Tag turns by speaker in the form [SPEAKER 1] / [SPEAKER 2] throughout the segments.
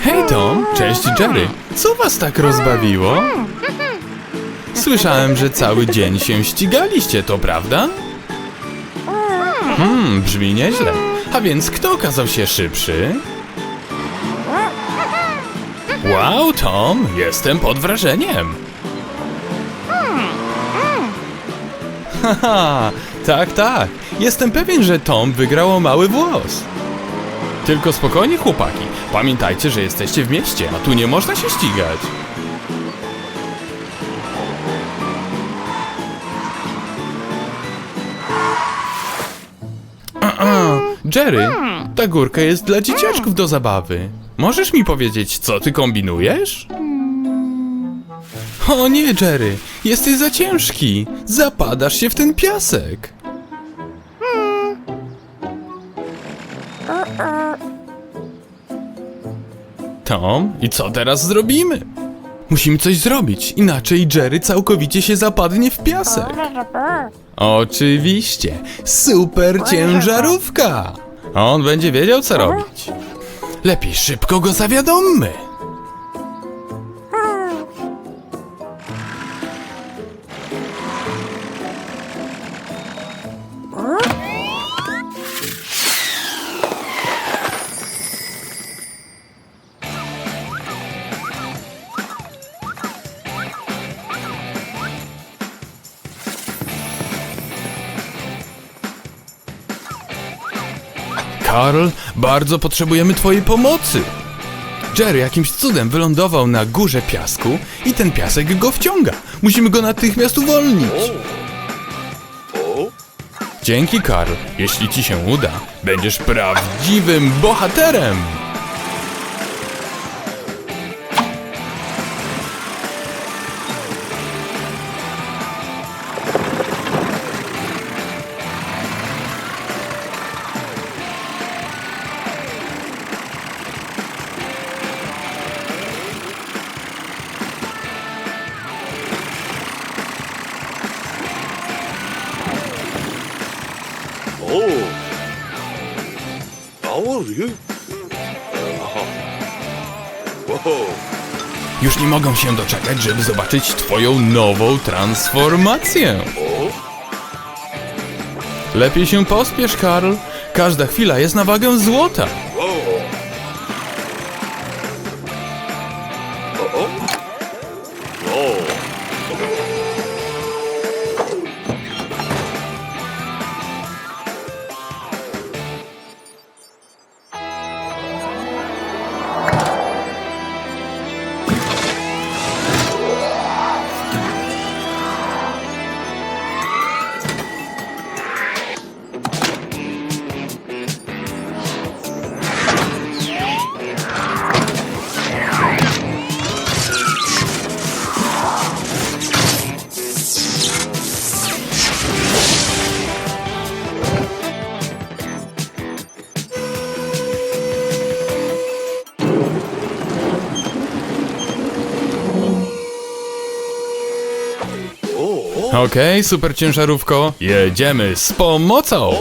[SPEAKER 1] Hej Tom, cześć Jerry. Co was tak rozbawiło? Słyszałem, że cały dzień się ścigaliście, to prawda? Hmm, brzmi nieźle. A więc kto okazał się szybszy? Wow, Tom, jestem pod wrażeniem. Haha, tak, tak. Jestem pewien, że Tom wygrał o mały włos. Tylko spokojnie, chłopaki. Pamiętajcie, że jesteście w mieście, a tu nie można się ścigać. A-a, Jerry, ta górka jest dla dzieciaczków do zabawy. Możesz mi powiedzieć, co ty kombinujesz? O nie, Jerry, jesteś za ciężki. Zapadasz się w ten piasek. Tom, i co teraz zrobimy? Musimy coś zrobić, inaczej Jerry całkowicie się zapadnie w piasek. Oczywiście, super ciężarówka. On będzie wiedział, co robić. Lepiej szybko go zawiadommy. Karl, bardzo potrzebujemy twojej pomocy. Jerry jakimś cudem wylądował na górze piasku i ten piasek go wciąga. Musimy go natychmiast uwolnić. Dzięki, Karl. Jeśli ci się uda, będziesz prawdziwym bohaterem.
[SPEAKER 2] Wow.
[SPEAKER 1] Już nie mogą się doczekać, żeby zobaczyć twoją nową transformację. Lepiej się pospiesz, Karl. Każda chwila jest na wagę złota. Okej, super ciężarówko, jedziemy z pomocą!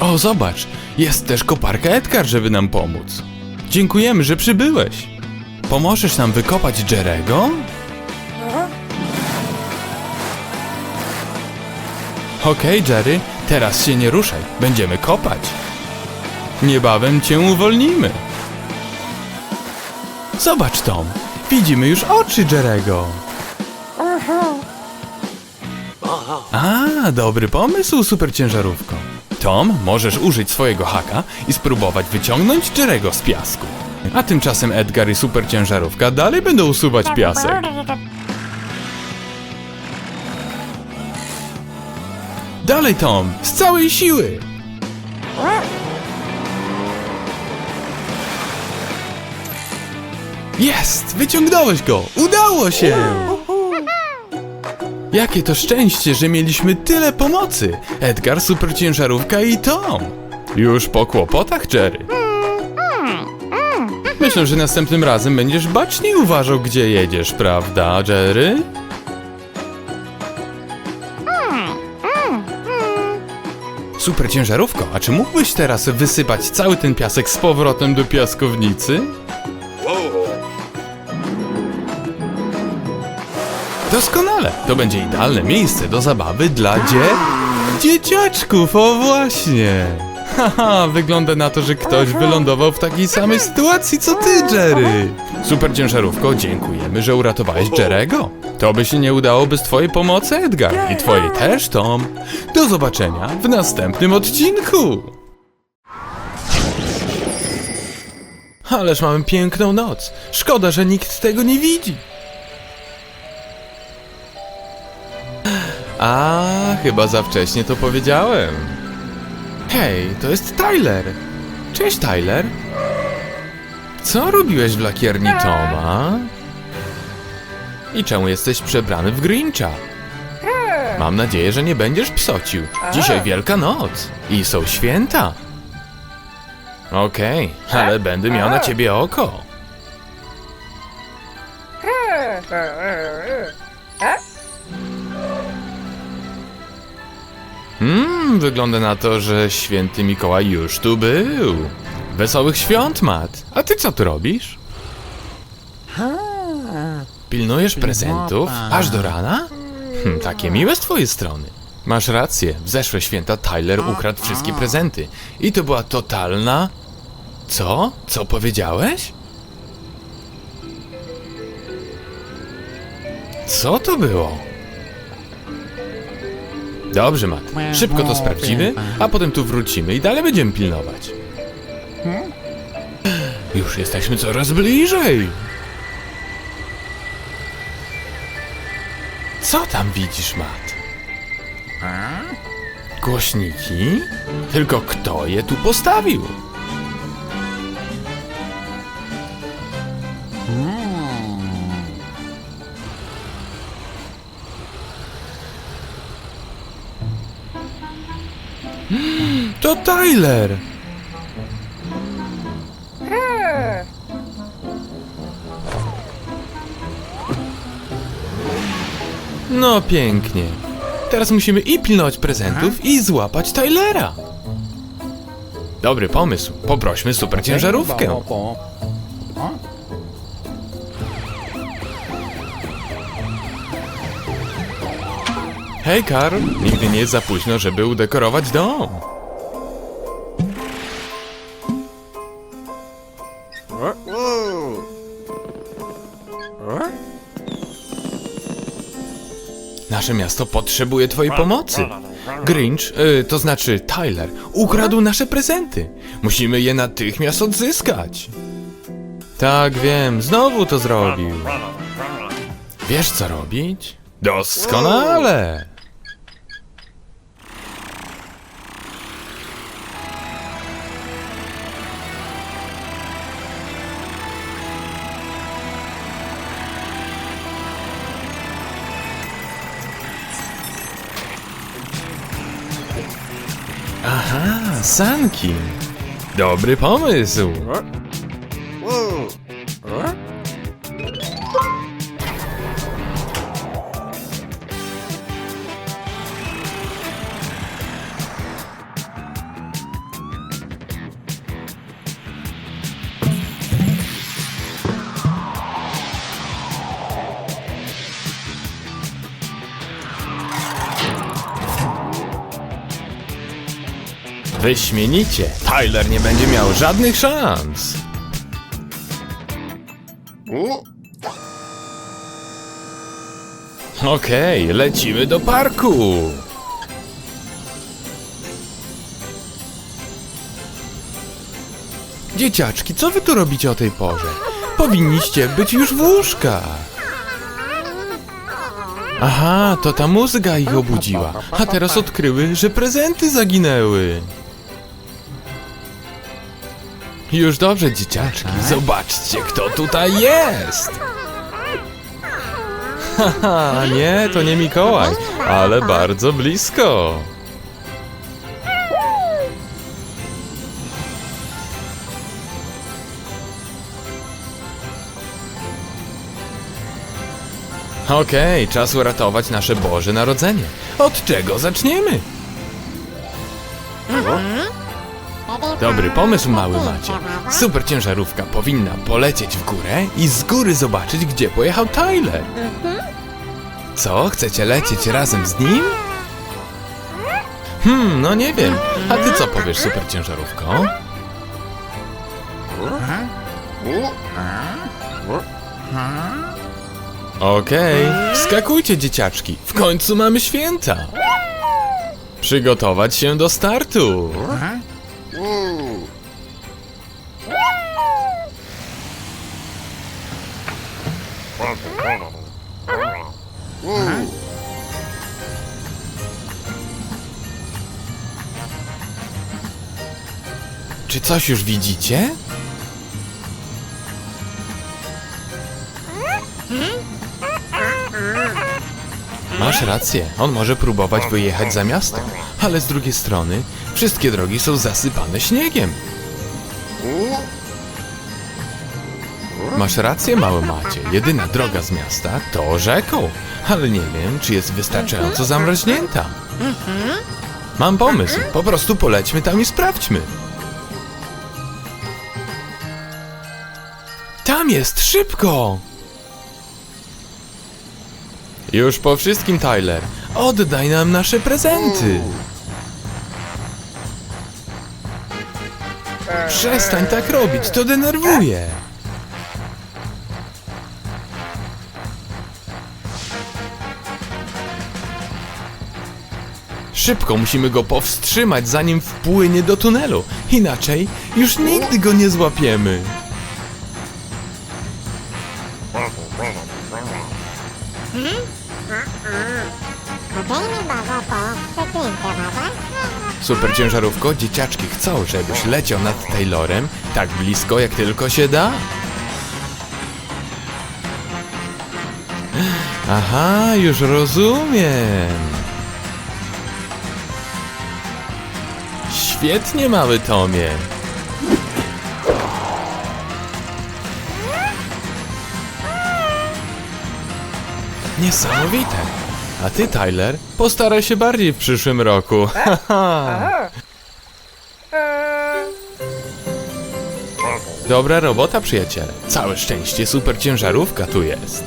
[SPEAKER 2] O!
[SPEAKER 1] Zobacz, jest też koparka Edgar, żeby nam pomóc. Dziękujemy, że przybyłeś. Pomożesz nam wykopać Jerego? Okej, Jerry, teraz się nie ruszaj, będziemy kopać. Niebawem cię uwolnimy. Zobacz, Tom, widzimy już oczy Jerego. A, dobry pomysł, super ciężarówko. Tom, możesz użyć swojego haka i spróbować wyciągnąć Jerego z piasku. A tymczasem Edgar i super ciężarówka dalej będą usuwać piasek. Dalej, Tom, z całej siły! Jest! Wyciągnąłeś go! Udało się! Jakie to szczęście, że mieliśmy tyle pomocy! Edgar, superciężarówka i Tom! Już po kłopotach, Jerry. Myślę, że następnym razem będziesz baczniej uważał, gdzie jedziesz, prawda, Jerry? Super ciężarówko, a czy mógłbyś teraz wysypać cały ten piasek z powrotem do piaskownicy? Doskonale! To będzie idealne miejsce do zabawy dla dzie... dzieciaczków, o właśnie! Haha, wygląda na to, że ktoś wylądował w takiej samej sytuacji co ty, Jerry! Super ciężarówko, dziękujemy, że uratowałeś Jerego. To by się nie udało bez twojej pomocy, Edgar. I twojej też, Tom. Do zobaczenia w następnym odcinku! Ależ mamy piękną noc. Szkoda, że nikt tego nie widzi. A, chyba za wcześnie to powiedziałem. Hej, to jest Tyler. Cześć, Tyler. Co robiłeś w lakierni Toma? I czemu jesteś przebrany w Grincha? Mam nadzieję, że nie będziesz psocił. Dzisiaj Wielka Noc i są święta. Okej, ale będę miał na ciebie oko. Mmm, wygląda na to, że święty Mikołaj już tu był. Wesołych świąt, Matt. A ty co tu robisz? Pilnujesz prezentów aż do rana? Hm, takie miłe z twojej strony. Masz rację, w zeszłe święta Tyler ukradł wszystkie prezenty. I to była totalna... Co? Co powiedziałeś? Co to było? Dobrze, Matt. Szybko to sprawdzimy, a potem tu wrócimy i dalej będziemy pilnować. Już jesteśmy coraz bliżej. Co tam widzisz, Matt? Głośniki? Tylko kto je tu postawił? To Tyler! No pięknie. Teraz musimy i pilnować prezentów, i złapać Tylera. Dobry pomysł. Poprośmy super ciężarówkę. Hej, Karl. Nigdy nie jest za późno, żeby udekorować dom. Nasze miasto potrzebuje twojej pomocy. Grinch, y, to znaczy Tyler, ukradł nasze prezenty. Musimy je natychmiast odzyskać. Tak, wiem, znowu to zrobił. Wiesz co robić? Doskonale. Sanki. Dobry pomysł. Wyśmienicie. Tyler nie będzie miał żadnych szans. Okej, lecimy do parku. Dzieciaczki, co wy tu robicie o tej porze? Powinniście być już w łóżkach. Aha, to ta muzyka ich obudziła. A teraz odkryły, że prezenty zaginęły. Już dobrze, dzieciaczki. Tak. Zobaczcie, kto tutaj jest! Haha, nie, to nie Mikołaj, ale bardzo blisko. Okej, okay, czas uratować nasze Boże Narodzenie. Od czego zaczniemy? Dobry pomysł, mały Macie. Super ciężarówka powinna polecieć w górę i z góry zobaczyć, gdzie pojechał Tyler. Co, chcecie lecieć razem z nim? Hmm, no nie wiem. A ty co powiesz, super ciężarówko? Okej, wskakujcie dzieciaczki. W końcu mamy święta. Przygotować się do startu. Coś już widzicie? Masz rację, on może próbować wyjechać za miasto, ale z drugiej strony wszystkie drogi są zasypane śniegiem. Masz rację, mały Macie, jedyna droga z miasta to rzeką, ale nie wiem, czy jest wystarczająco zamroźnięta. Mam pomysł, po prostu polećmy tam i sprawdźmy. Tam jest, szybko! Już po wszystkim, Tyler. Oddaj nam nasze prezenty. Przestań tak robić, to denerwuje. Szybko musimy go powstrzymać, zanim wpłynie do tunelu. Inaczej już nigdy go nie złapiemy. Super ciężarówko, dzieciaczki chcą, żebyś leciał nad Taylorem tak blisko jak tylko się da. Aha, już rozumiem. Świetnie, mały Tomie. Niesamowite. A ty, Tyler, postaraj się bardziej w przyszłym roku. Haha. Dobra robota, przyjaciele. Całe szczęście super ciężarówka tu jest.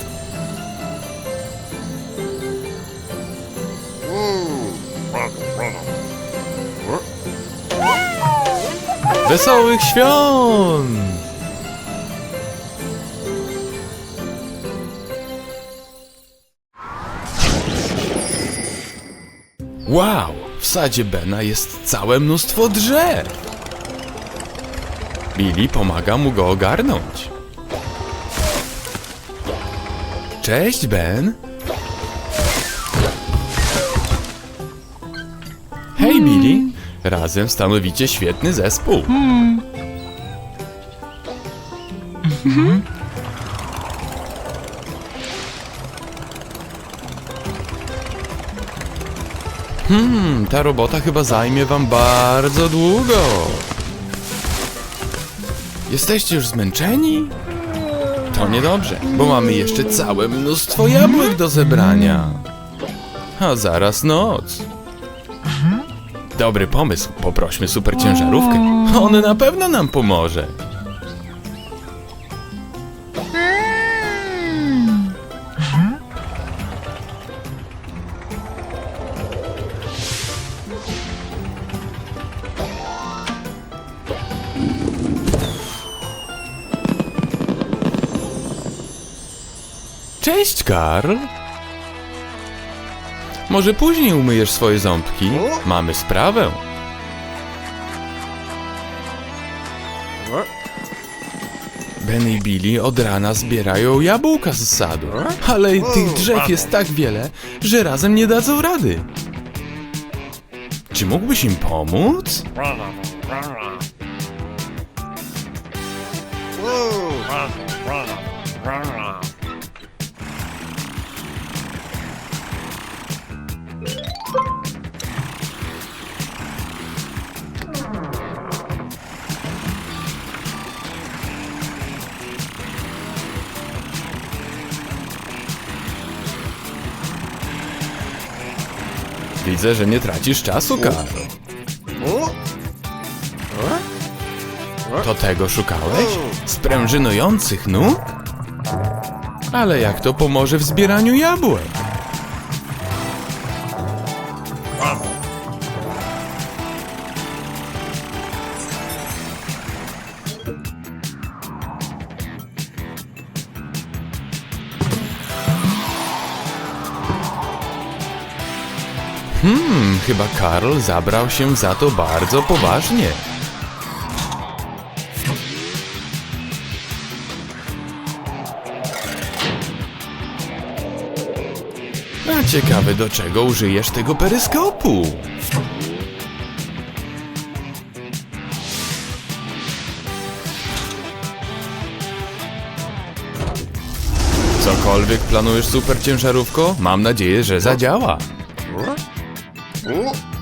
[SPEAKER 1] Wesołych świąt! Wow! W sadzie Bena jest całe mnóstwo drzew! Billy pomaga mu go ogarnąć. Cześć, Ben! Hej, Billy! Razem stanowicie świetny zespół. Hmm, ta robota chyba zajmie wam bardzo długo. Jesteście już zmęczeni? To niedobrze, bo mamy jeszcze całe mnóstwo jabłek do zebrania. A zaraz noc. Dobry pomysł, poprośmy super ciężarówkę. On na pewno nam pomoże. Karl? Może później umyjesz swoje ząbki? Mamy sprawę. Ben i Billy od rana zbierają jabłka z sadu, ale tych drzew jest tak wiele, że razem nie dadzą rady. Czy mógłbyś im pomóc? Widzę, że nie tracisz czasu, Karl. To tego szukałeś? Sprężynujących nóg? Ale jak to pomoże w zbieraniu jabłek? Chyba Karl zabrał się za to bardzo poważnie. A ciekawe, do czego użyjesz tego peryskopu? Cokolwiek planujesz, super ciężarówko, mam nadzieję, że zadziała. 오?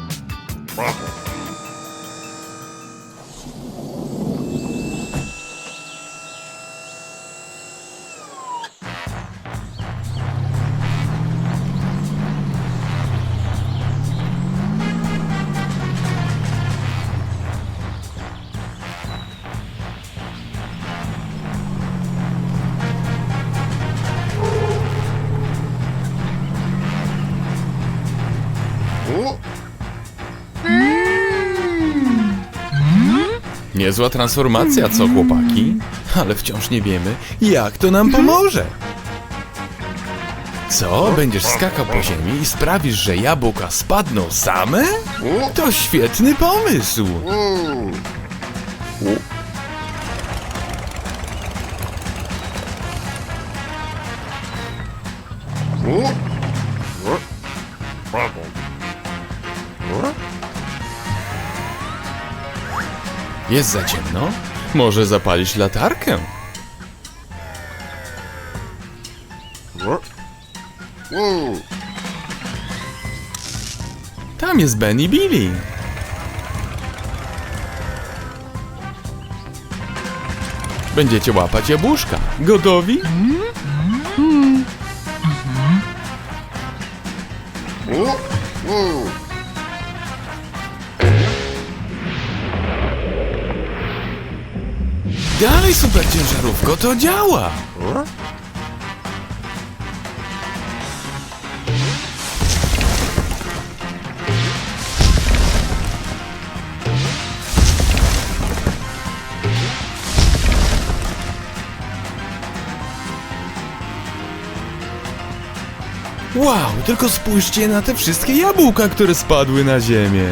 [SPEAKER 1] Niezła transformacja, co chłopaki? Ale wciąż nie wiemy, jak to nam pomoże. Co? Będziesz skakał po ziemi i sprawisz, że jabłka spadną same? To świetny pomysł. Jest za ciemno? Może zapalić latarkę? Tam jest Ben i Billy. Będziecie łapać jabłuszka. Gotowi? Dalej, super ciężarówko, to działa! Wow, tylko spójrzcie na te wszystkie jabłka, które spadły na ziemię.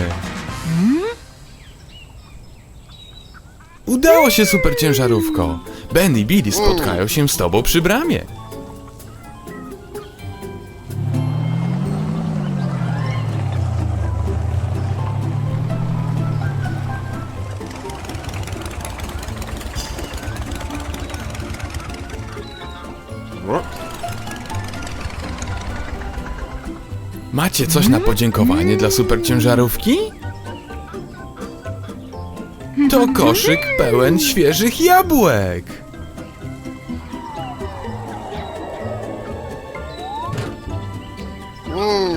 [SPEAKER 1] Udało się, super ciężarówko. Ben i Billy spotkają się z tobą przy bramie. Macie coś na podziękowanie dla super ciężarówki? To koszyk pełen świeżych jabłek.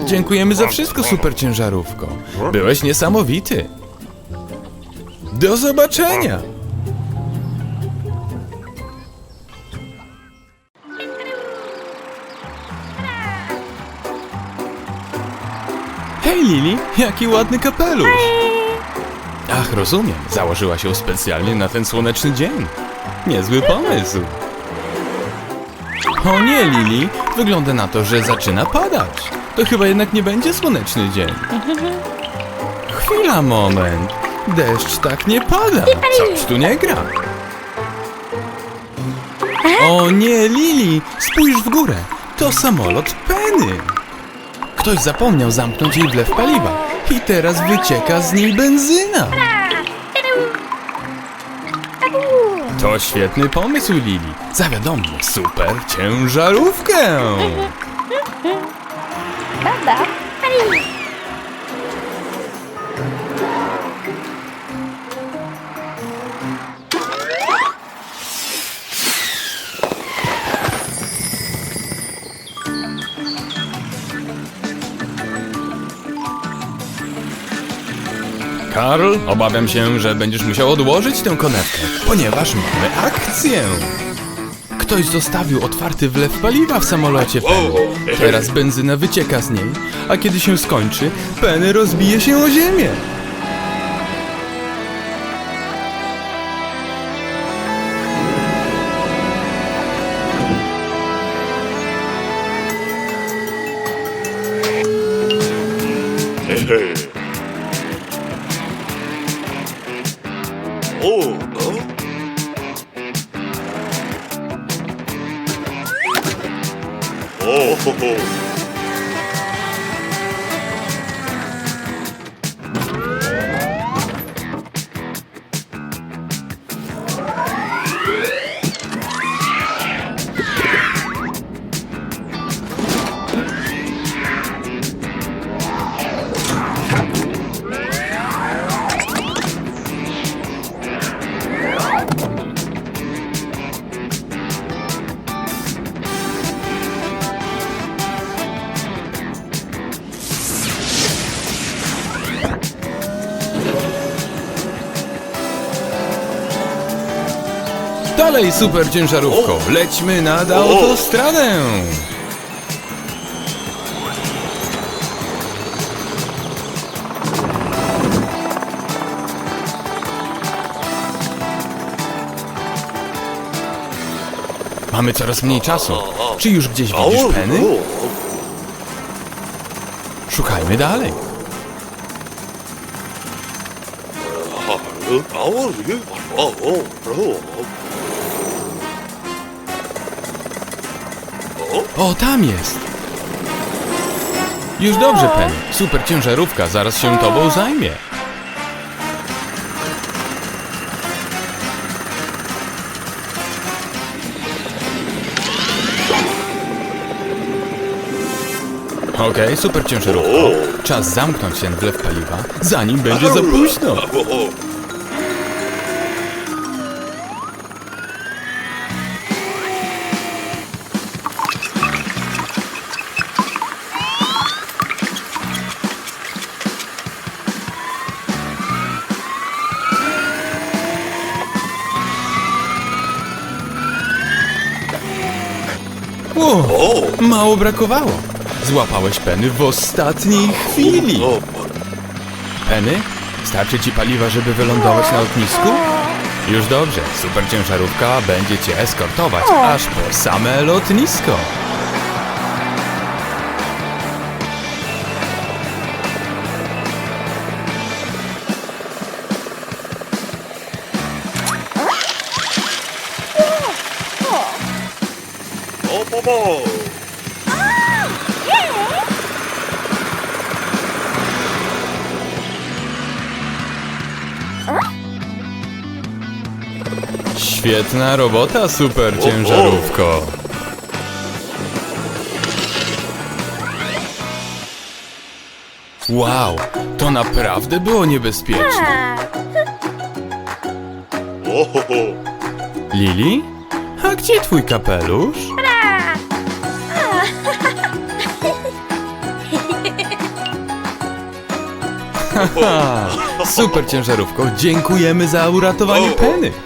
[SPEAKER 1] Dziękujemy za wszystko, super ciężarówko. Byłeś niesamowity. Do zobaczenia. Hej Lili, jaki ładny kapelusz. Ach, rozumiem. Założyła się specjalnie na ten słoneczny dzień. Niezły pomysł. O nie, Lili. Wygląda na to, że zaczyna padać. To chyba jednak nie będzie słoneczny dzień. Chwila, moment. Deszcz tak nie pada. Coś tu nie gra. O nie, Lili. Spójrz w górę. To samolot Penny. Ktoś zapomniał zamknąć jej wlew paliwa. I teraz wycieka z niej benzyna. To świetny pomysł, Lili. Zawiadom mnie super ciężarówkę.
[SPEAKER 3] Baba.
[SPEAKER 1] Karl, obawiam się, że będziesz musiał odłożyć tę konewkę, ponieważ mamy akcję. Ktoś zostawił otwarty wlew paliwa w samolocie Penny. Teraz benzyna wycieka z niej, a kiedy się skończy, Penny rozbije się o ziemię.
[SPEAKER 2] Hehe. O, o. O, ho, ho.
[SPEAKER 1] Dalej, super ciężarówko, lećmy nad autostradę. Mamy coraz mniej czasu. Czy już gdzieś widzisz
[SPEAKER 2] o.
[SPEAKER 1] Szukajmy dalej.
[SPEAKER 2] O,
[SPEAKER 1] tam jest. Już dobrze, Penny. Super ciężarówka zaraz się tobą zajmie. Okej, super ciężarówko. Czas zamknąć ten wlew paliwa, zanim będzie za późno. Mało brakowało. Złapałeś Penny w ostatniej chwili. Penny, starczy ci paliwa, żeby wylądować na lotnisku? Już dobrze, super ciężarówka będzie cię eskortować aż po same lotnisko. Świetna robota, super ciężarówko. Wow, to naprawdę było niebezpieczne. Lili? A gdzie twój kapelusz? Haha, super ciężarówko, dziękujemy za uratowanie. Penny.